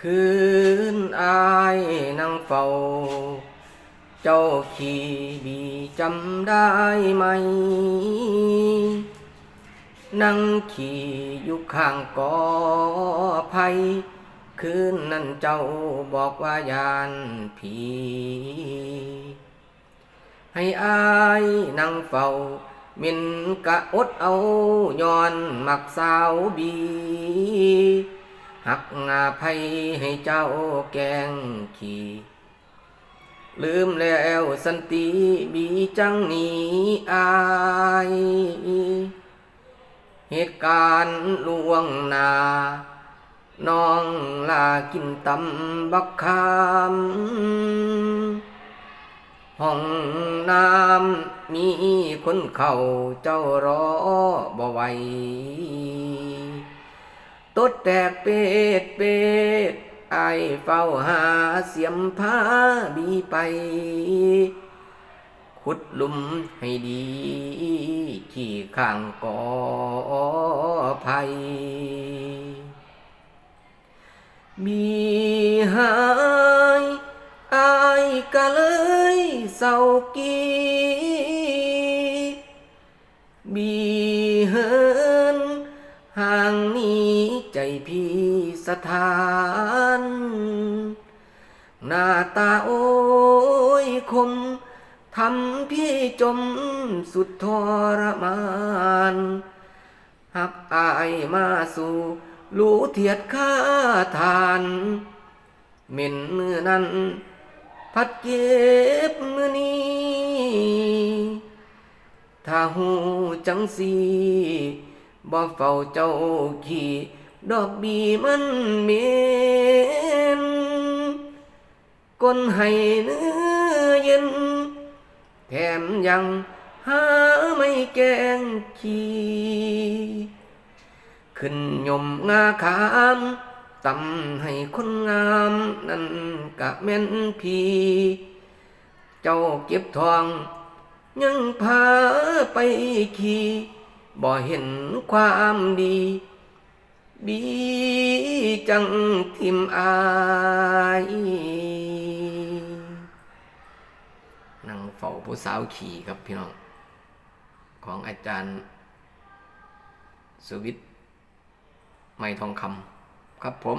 คืนอายนั่งเฝ้า เจ้าขี่บีจำได้ไหม นั่งขี่อยู่ข้างกอไผ่คืนนั้นเจ้าบอกว่ายานผี ให้อายนั่งเฝ้ามินกะอดเอาย้อนมักสาวบี หักงาไผให้เจ้าแกงขี่ลืมแล้วสันติบีจังหนีอาย เหตุการณ์ลวงนา น้องลากินตำบักคามห้องน้ำมีคนเข้าเจ้ารอบ่ไหว ตดแตกเป็ดเป็ดไอเฝ้าหาเสียมผ้าบีไป ขุดลุมให้ดี ที่ข้างกอไผ่มีหายอายก็เลยเศร้ากีบีเฮ พี่สถาน หน้าตาโอ้ยคมทำพี่จมสุดทรมานหักอายมาสู่รู้เทียดข้าทานเหม็นมือนั้น พัดเก็บมือนี้ ถ้าหูจังสีบ่เฝ้าเจ้าขี่ ดอกบีมันเมนก้นให้เนื้อเย็น แถมยังหาไม่แกงขี้ขึ้นยมงาขามตำให้คนงามนั่นกะแม่นพีเจ้าเก็บทอง ยังพาไปขี่บ่เห็นความดี บีจังทิมอายนั่งเฝ้าผู้สาวขี่ครับพี่น้อง ของอาจารย์ สุวิทย์ไม่ทองคำครับผม